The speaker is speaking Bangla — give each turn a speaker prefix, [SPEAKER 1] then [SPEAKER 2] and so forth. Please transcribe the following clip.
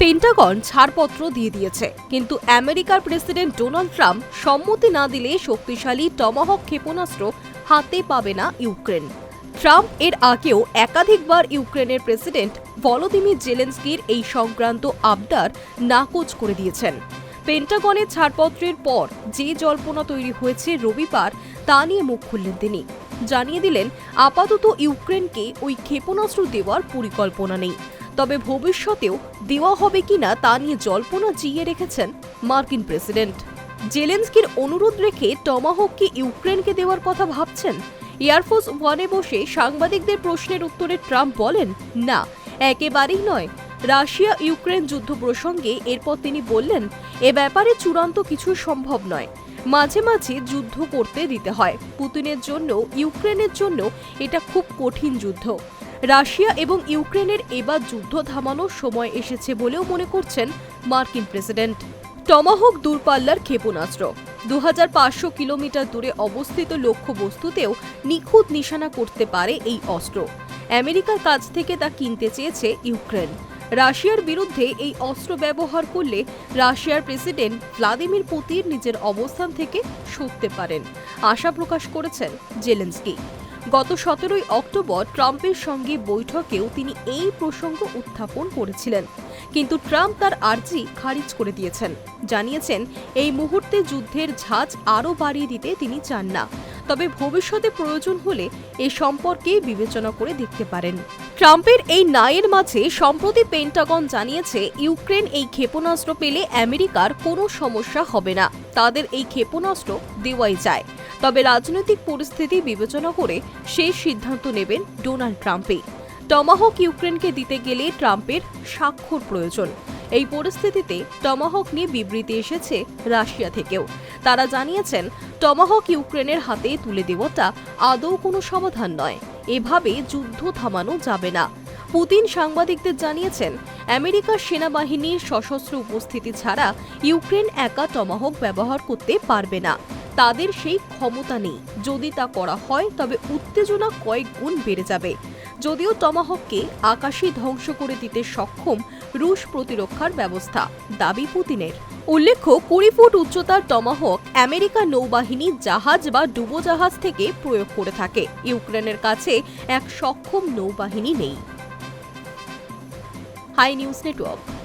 [SPEAKER 1] পেন্টাগন ছাড়পত্র দিয়ে দিয়েছে। কিন্তু আমেরিকার প্রেসিডেন্ট ডোনাল্ড ট্রাম্প সম্মতি না দিলে শক্তিশালী টমাহক ক্ষেপণাস্ত্র হাতে পাবে না ইউক্রেন। ট্রাম্প এর আগেও একাধিকবার ইউক্রেনের প্রেসিডেন্ট ভলোদিমির জেলেন্সকির এই সংক্রান্ত আবদার নাকচ করে দিয়েছেন। পেন্টাগনের ছাড়পত্রের পর যে জল্পনা তৈরি হয়েছে রবিবার, তা নিয়ে মুখ খুললেন তিনি। জানিয়ে দিলেন, আপাতত ইউক্রেনকে ওই ক্ষেপণাস্ত্র দেওয়ার পরিকল্পনা নেই। তবে ভবিষ্যতেও দেওয়া হবে কিনা তা নিয়ে জল্পনা জিইয়ে রেখেছেন মার্কিন প্রেসিডেন্ট। জেলেন্সকির অনুরোধ রেখে টমাহক কি ইউক্রেনকে দেওয়ার কথা ভাবছেন। এয়ারফোর্স ওয়ানে বসে সাংবাদিকদের প্রশ্নের উত্তরে ট্রাম্প বলেন, না, একেবারেই নয়। রাশিয়া ইউক্রেন যুদ্ধ প্রসঙ্গে এরপর তিনি বললেন, এ ব্যাপারে চূড়ান্ত কিছু সম্ভব নয়। মাঝে মাঝে যুদ্ধ করতে দিতে হয়। পুতিনের জন্য, ইউক্রেনের জন্য এটা খুব কঠিন যুদ্ধ। রাশিয়া এবং ইউক্রেনের এবার যুদ্ধ থামানোর সময় এসেছে বলেও মনে করছেন মার্কিন প্রেসিডেন্ট। টমাহক দূরপাল্লার ক্ষেপণাস্ত্র। দু হাজার পাঁচশো কিলোমিটার দূরে অবস্থিত লক্ষ্যবস্তুতেও নিখুঁত নিশানা করতে পারে এই অস্ত্র। আমেরিকার কাছ থেকে তা কিনতে চেয়েছে ইউক্রেন। রাশিয়ার বিরুদ্ধে এই অস্ত্র ব্যবহার করলে রাশিয়ার প্রেসিডেন্ট ভ্লাদিমির পুতিন নিজের অবস্থান থেকে সরতে পারেন, আশা প্রকাশ করেছেন জেলেন্সকি। গত সতেরোই অক্টোবর ট্রাম্পের সঙ্গে বৈঠকেও তিনি এই প্রসঙ্গ উত্থাপন করেছিলেন। কিন্তু ট্রাম্প তার আর্জি খারিজ করে দিয়েছেন। জানিয়েছেন, এই মুহূর্তে যুদ্ধের ঝাঁজ আরও বাড়িয়ে দিতে তিনি চান না। তবে ভবিষ্যতে প্রয়োজন হলে এ সম্পর্কে বিবেচনা করে দেখতে পারেন। ট্রাম্পের এই নায়ের মাঝে সম্প্রতি পেন্টাগন জানিয়েছে, ইউক্রেন এই ক্ষেপণাস্ত্র পেলে আমেরিকার কোনো সমস্যা হবে না। তাদের এই ক্ষেপণাস্ত্র দেওয়াই যায়। তবে রাজনৈতিক পরিস্থিতি বিবেচনা করে সেই সিদ্ধান্ত নেবেন ডোনাল্ড ট্রাম্পই। টমাহক ইউক্রেনকে দিতে গেলে ট্রাম্পের স্বাক্ষর প্রয়োজন। এই পরিস্থিতিতে টমাহক নিয়ে বিবৃতি এসেছে রাশিয়া থেকেও। তারা জানিয়েছেন, টমাহক ইউক্রেনের হাতে তুলে দেওয়াটা আদৌ কোনো সমাধান নয়। এভাবে যুদ্ধ থামানো যাবে না। পুতিন সাংবাদিকদের জানিয়েছেন আমেরিকার সেনাবাহিনীর সশস্ত্র উপস্থিতি ছাড়া ইউক্রেন একা টমাহক ব্যবহার করতে পারবে না। তাদের সেই ক্ষমতা নেই। যদি তা করা হয়, তবে উত্তেজনা কয়েক গুণ বেড়ে যাবে। যদিও টমাহককে আকাশে ধ্বংস করে দিতে সক্ষম রুশ প্রতিরক্ষার ব্যবস্থা, দাবি পুতিনের। উল্লেখ্য, কুড়ি ফুট উচ্চতার টমাহক আমেরিকা নৌবাহিনী জাহাজ বা ডুবোজাহাজ থেকে প্রয়োগ করে থাকে। ইউক্রেনের কাছে এক সক্ষম নৌবাহিনী নেই। Hi news network.